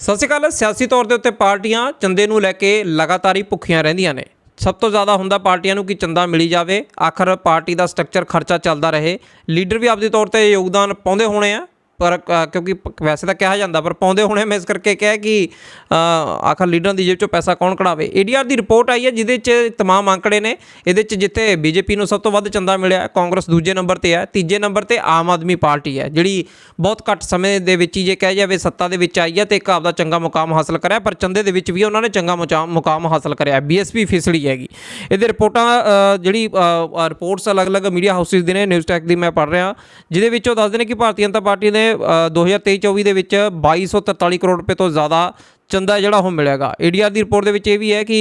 ਸਤਿ ਸ਼੍ਰੀ ਅਕਾਲ, ਸਿਆਸੀ ਤੌਰ ਦੇ ਉੱਤੇ ਪਾਰਟੀਆਂ ਚੰਦੇ ਨੂੰ ਲੈ ਕੇ ਲਗਾਤਾਰ ਹੀ ਭੁੱਖੀਆਂ ਰਹਿੰਦੀਆਂ ਨੇ। ਸਭ ਤੋਂ ਜ਼ਿਆਦਾ ਹੁੰਦਾ ਪਾਰਟੀਆਂ ਨੂੰ ਕਿ ਚੰਦਾ ਮਿਲੀ ਜਾਵੇ। ਆਖਰ ਪਾਰਟੀ ਦਾ ਸਟਰਕਚਰ, ਖਰਚਾ ਚੱਲਦਾ ਰਹੇ। ਲੀਡਰ ਵੀ ਆਪਦੇ ਤੌਰ ਤੇ ਯੋਗਦਾਨ ਪਾਉਂਦੇ ਹੋਣੇ ਆ। ਪਰ ਅ, ਕਿਉਂਕਿ ਵੈਸੇ ਤਾਂ ਕਿਹਾ ਜਾਂਦਾ ਪਰ ਪਾਉਂਦੇ ਹੋਣੇ ਮੈਂ ਇਸ ਕਰਕੇ ਕਿਹਾ ਕਿ ਆਖਰ ਲੀਡਰਾਂ ਦੀ ਜੇਬ ਚੋਂ ਪੈਸਾ ਕੌਣ ਕਢਾਵੇ? ਏਡੀਆਰ ਦੀ ਰਿਪੋਰਟ ਆਈ ਹੈ ਜਿਹਦੇ 'ਚ ਤਮਾਮ ਅੰਕੜੇ ਨੇ ਇਹਦੇ 'ਚ ਜਿੱਥੇ ਬੀਜੇਪੀ ਨੂੰ ਸਭ ਤੋਂ ਵੱਧ ਚੰਦਾ ਮਿਲਿਆ ਕਾਂਗਰਸ ਦੂਜੇ ਨੰਬਰ ਤੇ ਹੈ ਤੀਜੇ ਨੰਬਰ ਤੇ ਆਮ ਆਦਮੀ ਪਾਰਟੀ ਹੈ ਜਿਹੜੀ ਬਹੁਤ ਘੱਟ ਸਮੇਂ ਦੇ ਵਿੱਚ ਹੀ ਜੇ ਕਹਿ ਜਾਵੇ ਸੱਤਾ ਦੇ ਵਿੱਚ ਆਈ ਹੈ ਤੇ ਇੱਕ ਆਪਦਾ ਚੰਗਾ ਮੁਕਾਮ ਹਾਸਲ ਕਰਿਆ ਪਰ ਚੰਦੇ ਦੇ ਵਿੱਚ ਵੀ ਉਹਨਾਂ ਨੇ ਚੰਗਾ ਮੁਚਾ- ਮੁਕਾਮ ਹਾਸਲ ਕਰਿਆ ਬੀਐਸਪੀ ਫਿਸੜੀ ਹੈਗੀ। ਇਹਦੇ ਰਿਪੋਰਟਾਂ ਜਿਹੜੀ ਰਿਪੋਰਟਸ ਅਲੱਗ-ਅਲੱਗ ਮੀਡੀਆ ਹਾਊਸਿਸ ਦੇ ਨੇ ਨਿਊਜ਼ ਟੈਕ ਦੀ ਮੈਂ ਪੜ੍ਹ ਰਿਹਾ ਜਿਹਦੇ ਵਿੱਚ ਉਹ ਦੱਸਦੇ ਨੇ ਕਿ ਭਾਰਤੀ ਜਨਤਾ ਪਾਰਟੀ ਨੇ 2023-24 ਦੇ ਵਿੱਚ 2243 ਕਰੋੜ ਰੁਪਏ ਤੋਂ ਜ਼ਿਆਦਾ ਚੰਦਾ ਜਿਹੜਾ ਉਹ ਮਿਲੇਗਾ ਏਡੀਆਰ ਦੀ ਰਿਪੋਰਟ ਦੇ ਵਿੱਚ ਇਹ ਵੀ ਹੈ ਕਿ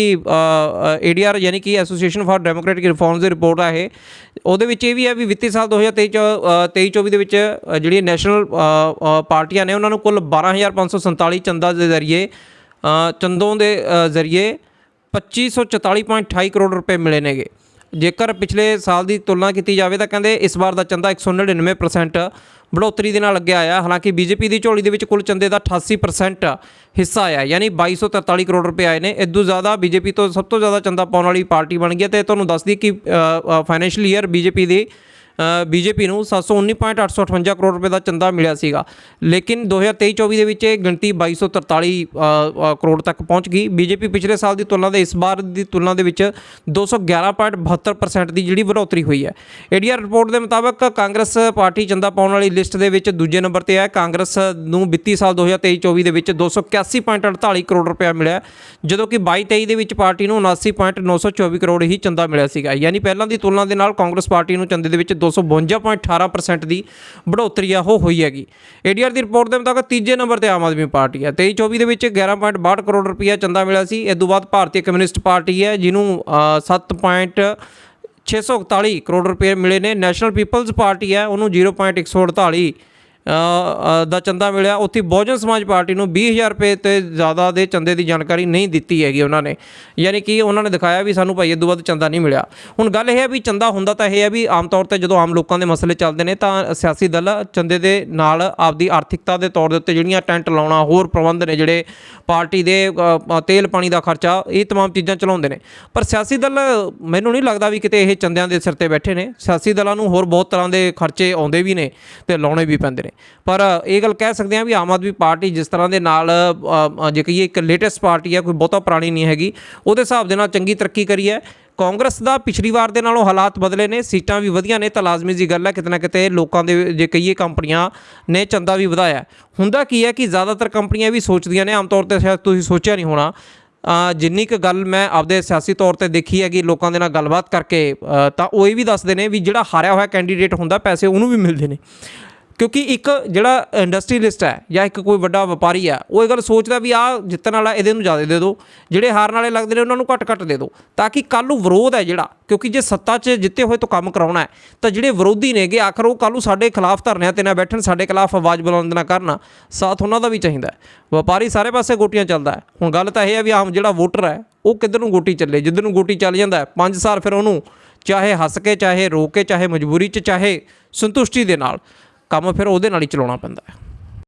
ਏਡੀਆਰ ਯਾਨੀ ਕਿ ਐਸੋਸੀਏਸ਼ਨ ਫਾਰ ਡੈਮੋਕ੍ਰੈਟਿਕ ਰਿਫਾਰਮਸ ਦੀ ਰਿਪੋਰਟ ਆ ਇਹ। ਉਹਦੇ ਵਿੱਚ ਇਹ ਵੀ ਹੈ ਵੀ ਵਿੱਤੀ ਸਾਲ 2023-24 ਦੇ ਵਿੱਚ ਅ, ਜਿਹੜੀ ਨੈਸ਼ਨਲ ਪਾਰਟੀਆਂ ਨੇ ਉਹਨਾਂ ਨੂੰ ਕੁੱਲ 12547 ਚੰਦਾ ਦੇ ਜ਼ਰੀਏ ਅ, ਚੰਦੋਂ ਦੇ ਅ, ਜ਼ਰੀਏ 2544.28 ਕਰੋੜ ਰੁਪਏ ਮਿਲੇ ਨੇਗੇ। ਜੇਕਰ ਪਿਛਲੇ ਸਾਲ ਦੀ ਤੁਲਨਾ ਕੀਤੀ ਜਾਵੇ ਤਾਂ ਕਹਿੰਦੇ ਇਸ ਵਾਰ ਦਾ ਚੰਦਾ 199% ਬੜੋਤਰੀ ਦੇ ਨਾਲ ਲੱਗਿਆ ਆਇਆ। ਹਾਲਾਂਕਿ ਬੀਜੇਪੀ ਦੀ ਝੋਲੀ ਦੇ ਵਿੱਚ ਕੁੱਲ ਚੰਦੇ ਦਾ 88% ਹਿੱਸਾ ਆਇਆ। ਯਾਨੀ 2243 ਕਰੋੜ ਰੁਪਏ ਆਏ ਨੇ। ਇਦੋਂ ਜ਼ਿਆਦਾ ਬੀਜੇਪੀ ਤੋਂ ਸਭ ਤੋਂ ਜ਼ਿਆਦਾ ਚੰਦਾ ਪਾਉਣ ਵਾਲੀ ਪਾਰਟੀ ਬਣ ਗਈ ਹੈ ਤੇ ਤੁਹਾਨੂੰ ਦੱਸ ਦਈਏ ਕਿ ਫਾਈਨੈਂਸ਼ੀਅਲ ਈਅਰ ਬੀਜੇਪੀ ਦੀ ਬੀਜੇਪੀ ਨੂੰ 719.858 ਕਰੋੜ ਰੁਪਏ ਦਾ ਚੰਦਾ ਮਿਲਿਆ ਸੀਗਾ। ਲੇਕਿਨ 2023-24 ਦੇ ਵਿੱਚ ਇਹ ਗਿਣਤੀ 2243 ਅ, ਅ, ਕਰੋੜ ਤੱਕ ਪਹੁੰਚ ਗਈ। ਬੀਜੇਪੀ ਪਿਛਲੇ ਸਾਲ ਦੀ ਤੁਲਨਾ ਦੇ ਇਸ ਵਾਰ ਦੀ ਤੁਲਨਾ ਦੇ ਵਿੱਚ 211.72% ਦੀ ਜਿਹੜੀ ਵਧੋਤਰੀ ਹੋਈ ਹੈ। ਏਡੀਆਰ ਰਿਪੋਰਟ ਦੇ ਮੁਤਾਬਕ ਕਾਂਗਰਸ ਪਾਰਟੀ ਚੰਦਾ ਪਾਉਣ ਵਾਲੀ ਲਿਸਟ ਦੇ ਵਿੱਚ ਦੂਜੇ ਨੰਬਰ ਤੇ ਹੈ। ਕਾਂਗਰਸ ਨੂੰ ਵਿੱਤੀ ਸਾਲ 2023-24 ਦੇ ਵਿੱਚ 281.48 ਕਰੋੜ ਰੁਪਏ ਮਿਲਿਆ ਜਦੋਂ ਕਿ 22-23 ਦੇ ਵਿੱਚ ਪਾਰਟੀ ਨੂੰ 79.924 ਕਰੋੜ ਹੀ ਚੰਦਾ ਮਿਲਿਆ ਸੀਗਾ। ਯਾਨੀ ਪਹਿਲਾਂ ਦੀ ਤੁਲਨਾ ਦੇ ਨਾਲ ਕਾਂਗਰਸ ਪਾਰਟੀ ਨੂੰ ਚੰਦੇ ਦੇ ਵਿੱਚ 252.18% ਦੀ ਬੜੋਤਰੀ ਆ ਉਹ ਹੋਈ ਹੈਗੀ। ਏਡੀਆਰ ਦੀ ਰਿਪੋਰਟ ਦੇ ਮੁਤਾਬਕ ਤੀਜੇ ਨੰਬਰ ਤੇ ਆਮ ਆਦਮੀ ਪਾਰਟੀ ਹੈ 23-24 ਦੇ ਵਿੱਚ 11.62 ਕਰੋੜ ਰੁਪਈਆ ਚੰਦਾ ਮਿਲਿਆ ਸੀ। ਇਸ ਤੋਂ ਬਾਅਦ ਭਾਰਤੀ ਕਮਿਊਨਿਸਟ ਪਾਰਟੀ ਹੈ ਜਿਹਨੂੰ ਅ, 7. 641 ਕਰੋੜ ਰੁਪਏ ਮਿਲੇ ਨੇ। ਨੈਸ਼ਨਲ ਪੀਪਲਜ਼ ਪਾਰਟੀ ਹੈ ਉਹਨੂੰ 0.148 ਅ, ਅ, ਦਾ ਚੰਦਾ ਮਿਲਿਆ ਉੱਥੇ ਬਹੁਜਨ ਸਮਾਜ ਪਾਰਟੀ ਨੂੰ 20000 ਰੁਪਏ ਤੇ ਜ਼ਿਆਦਾ ਦੇ ਚੰਦੇ ਦੀ ਜਾਣਕਾਰੀ ਨਹੀਂ ਦਿੱਤੀ ਹੈਗੀ ਉਹਨਾਂ ਨੇ ਯਾਨੀ ਕਿ ਉਹਨਾਂ ਨੇ ਦਿਖਾਇਆ ਵੀ ਸਾਨੂੰ ਭਾਈ ਇਦੋਂ ਵੱਧ ਚੰਦਾ ਨਹੀਂ ਮਿਲਿਆ ਹੁਣ ਗੱਲ ਇਹ ਹੈ ਵੀ ਚੰਦਾ ਹੁੰਦਾ ਤਾਂ ਇਹ ਹੈ ਵੀ ਆਮ ਤੌਰ ਤੇ ਜਦੋਂ ਆਮ ਲੋਕਾਂ ਦੇ ਮਸਲੇ ਚੱਲਦੇ ਨੇ ਤਾਂ ਸਿਆਸੀ ਦਲ ਚੰਦੇ ਦੇ ਨਾਲ ਆਪਦੀ ਆਰਥਿਕਤਾ ਦੇ ਤੌਰ ਦੇ ਉੱਤੇ ਜਿਹੜੀਆਂ ਟੈਂਟ ਲਾਉਣਾ ਹੋਰ ਪ੍ਰਬੰਧ ਨੇ ਜਿਹੜੇ ਪਾਰਟੀ ਦੇ ਅ, ਅ, ਤੇਲ ਪਾਣੀ ਦਾ ਖਰਚਾ ਇਹ तमाम ਚੀਜ਼ਾਂ ਚਲਾਉਂਦੇ ਨੇ ਪਰ ਸਿਆਸੀ ਦਲ ਮੈਨੂੰ ਨਹੀਂ ਲੱਗਦਾ ਵੀ ਕਿਤੇ ਇਹ ਚੰਦਿਆਂ ਦੇ ਸਿਰ ਤੇ ਬੈਠੇ ਨੇ ਸਿਆਸੀ ਦਲਾਂ ਨੂੰ ਹੋਰ ਬਹੁਤ ਤਰ੍ਹਾਂ ਦੇ ਖਰਚੇ ਆਉਂਦੇ ਵੀ ਨੇ ਤੇ ਲਾਉਣੇ ਵੀ ਪੈਂਦੇ ਨੇ ਪਰ ਇਹ ਗੱਲ ਕਹਿ ਸਕਦੇ ਹਾਂ ਵੀ ਆਮ ਆਦਮੀ ਪਾਰਟੀ ਜਿਸ ਤਰ੍ਹਾਂ ਦੇ ਨਾਲ ਜੇ ਕਹੀਏ ਇੱਕ ਲੇਟੈਸਟ ਪਾਰਟੀ ਹੈ ਕੋਈ ਬਹੁਤਾ ਪੁਰਾਣੀ ਨਹੀਂ ਹੈਗੀ, ਉਹਦੇ ਹਿਸਾਬ ਦੇ ਨਾਲ ਚੰਗੀ ਤਰੱਕੀ ਕਰੀ ਹੈ। ਕਾਂਗਰਸ ਦਾ ਪਿਛਲੀ ਵਾਰ ਦੇ ਨਾਲੋਂ ਹਾਲਾਤ ਬਦਲੇ ਨੇ, ਸੀਟਾਂ ਵੀ ਵਧੀਆਂ ਨੇ, ਤਾਂ ਲਾਜ਼ਮੀ ਜੀ ਗੱਲ ਹੈ, ਕਿਤੇ ਨਾ ਕਿਤੇ ਲੋਕਾਂ ਦੇ ਜੇ ਕਹੀਏ ਕੰਪਨੀਆਂ ਨੇ ਚੰਦਾ ਵੀ ਵਧਾਇਆ। ਹੁੰਦਾ ਕੀ ਹੈ ਕਿ ਜ਼ਿਆਦਾਤਰ ਕੰਪਨੀਆਂ ਵੀ ਸੋਚਦੀਆਂ ਨੇ, ਆਮ ਤੌਰ ਤੇ ਸ਼ਾਇਦ ਤੁਸੀਂ ਸੋਚਿਆ ਨਹੀਂ ਹੋਣਾ ਜਿੰਨੀ ਕੁ ਗੱਲ ਮੈਂ ਆਪਦੇ ਸਿਆਸੀ ਤੌਰ ਤੇ ਦੇਖੀ ਹੈ ਕਿ ਲੋਕਾਂ ਦੇ ਨਾਲ ਗੱਲਬਾਤ ਕਰਕੇ ਤਾਂ ਉਹ ਇਹ ਵੀ ਦੱਸਦੇ ਨੇ ਵੀ ਜਿਹੜਾ ਹਾਰਿਆ ਹੋਇਆ ਕੈਂਡੀਡੇਟ ਹੁੰਦਾ, ਪੈਸੇ ਉਹਨੂੰ ਵੀ ਮਿਲਦੇ ਨੇ। ਕਿਉਂਕਿ ਇੱਕ ਜਿਹੜਾ ਇੰਡਸਟਰੀਲਿਸਟ ਹੈ ਜਾਂ ਇੱਕ ਕੋਈ ਵੱਡਾ ਵਪਾਰੀ ਹੈ, ਉਹ ਇਹ ਗੱਲ ਸੋਚਦਾ ਵੀ ਆ ਜਿੱਤਣ ਵਾਲਾ ਇਹਦੇ ਨੂੰ ਜ਼ਿਆਦਾ ਦੇ ਦਿਓ ਜਿਹੜੇ ਹਾਰਨ ਵਾਲੇ ਲੱਗਦੇ ਨੇ ਉਹਨਾਂ ਨੂੰ ਘੱਟ ਘੱਟ ਦੇ ਦਿਓ ਤਾਂ ਕਿ ਕੱਲ ਨੂੰ ਵਿਰੋਧ ਹੈ ਜਿਹੜਾ, ਕਿਉਂਕਿ ਜੇ ਸੱਤਾ 'ਚ ਜਿੱਤੇ ਹੋਏ ਤੋਂ ਕੰਮ ਕਰਾਉਣਾ ਹੈ, ਤਾਂ ਜਿਹੜੇ ਵਿਰੋਧੀ ਨੇਗੇ ਆਖਰ ਉਹ ਕੱਲ ਨੂੰ ਸਾਡੇ ਖਿਲਾਫ ਧਰਨਿਆਂ ਤੇ ਨਾ ਬੈਠਣ, ਸਾਡੇ ਖਿਲਾਫ ਆਵਾਜ਼ ਬੁਲੰਦ ਨਾ ਕਰਨ, ਸਾਥ ਉਹਨਾਂ ਦਾ ਵੀ ਚਾਹੀਦਾ ਵਪਾਰੀ ਸਾਰੇ ਪਾਸੇ ਗੋਟੀਆਂ ਚੱਲਦਾ ਹੈ। ਹੁਣ ਗੱਲ ਤਾਂ ਇਹ ਹੈ ਵੀ ਆਮ ਜਿਹੜਾ ਵੋਟਰ ਹੈ, ਉਹ ਕਿੱਧਰ ਨੂੰ ਗੋਟੀ ਚੱਲੇ? ਜਿੱਧਰ ਨੂੰ ਗੋਟੀ ਚੱਲ ਜਾਂਦਾ ਹੈ 5 ਸਾਲ ਫਿਰ ਉਹਨੂੰ ਚਾਹੇ ਹੱਸ ਕੇ, ਚਾਹੇ ਰੋ ਕੇ, ਚਾਹੇ ਮਜਬੂਰੀ 'ਚ, ਚਾਹੇ ਸੰਤੁਸ਼ਟੀ ਦੇ ਨਾਲ। ਕੰਮ ਫਿਰ ਉਹਦੇ ਨਾਲ ਹੀ ਚਲਾਉਣਾ ਪੈਂਦਾ ਹੈ।